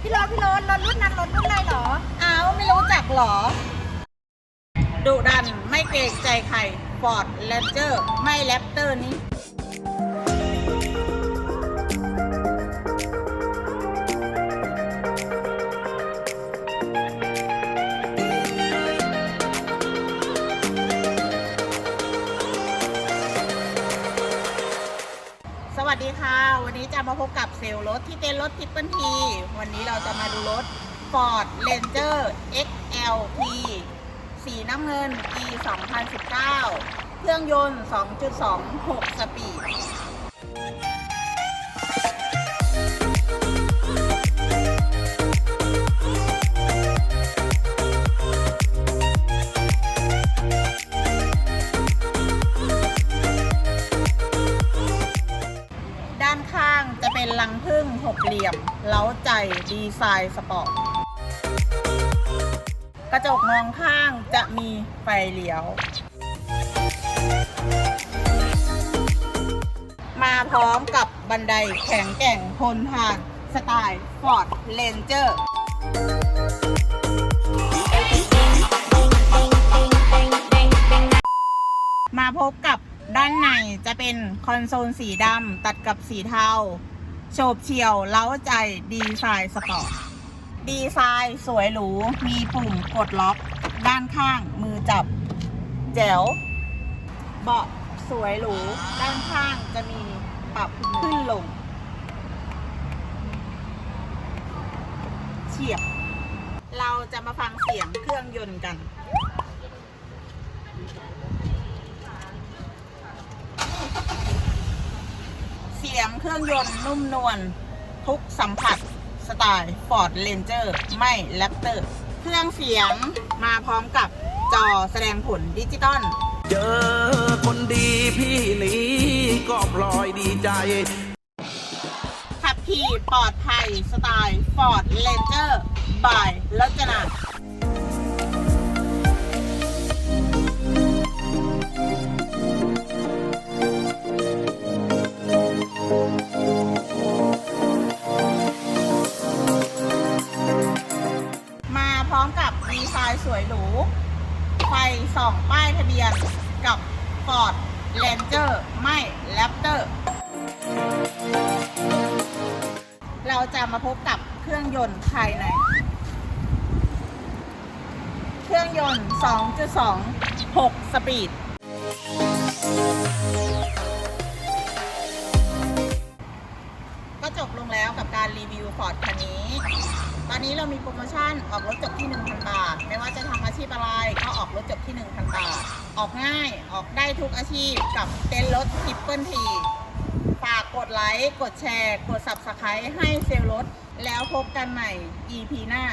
พี่โรถพี่โรถรถรุ่นนั้นรถรุ่นอะไรหรอ อ้าวไม่รู้จักหรอ ดุดันไม่เกรงใจใครฟอร์ดแรนเจอร์ไม่แรปเตอร์นี้ วัสดีค่ะวันนี้จะมาพบกับเซลล์รถที่เต้นรถทิปเปิลที วันนี้เราจะมาดูรถ Ford Ranger XLT สีน้ำเงินปี2019 เครื่องยนต์ 2.26 สปีด เป็นลังพึ่งหกเหลี่ยม เล้าใจดีไซน์สปอร์ตกระจกมองข้างจะมีไฟเลี้ยว มาพร้อมกับบันไดแข็งแกร่งทนทานสไตล์ Ford Ranger มาพบกับด้านในจะเป็นคอนโซลสีดำตัดกับสีเทา โฉบเฉี่ยว เล้าใจดีไซน์สปอร์ตดีไซน์สวยหรู มีปุ่มกดล็อก ด้านข้างมือจับ แจ๋ว เบาะสวยหรู ด้านข้างจะมีปรับขึ้นลง เฉียบ เราจะมาฟังเสียงเครื่องยนต์กัน สียงเครื่องยนต์นุ่มนวลทุกสัมผัสสไตล์ Ford Ranger ไม่แรปเตอร์เครื่องเสียงมาพร้อมกับจอแสดงผลดิจิตอลเจอคนดีพี่นี้ก็พลอยดีใจ ขับขี่ปลอดภัยสไตล์ Ford Ranger by รจนามา วยหรู ไฟส่องป้ายทะเบียนกับ Ford Ranger ไม่แรปเตอร์เราจะมาพบกับเครื่องยนต์ภายใน เครื่องยนต์ 2.2 6 สปีด ก็จบลงแล้วกับการรีวิวฟอร์ดคันนี้ ตอนนี้เรามีโปรโมชั่นออกรถจบที่ 1,000 บาท ไม่ว่าจะทำอาชีพอะไรก็ออกรถจบที่ 1,000 บาท ออกง่ายออกได้ทุกอาชีพกับเต้นรถทิปเปิลทีฝากกดไลค์กดแชร์ กด Subscribe ให้เซลล์รถ แล้วพบกันใหม่ EP หน้า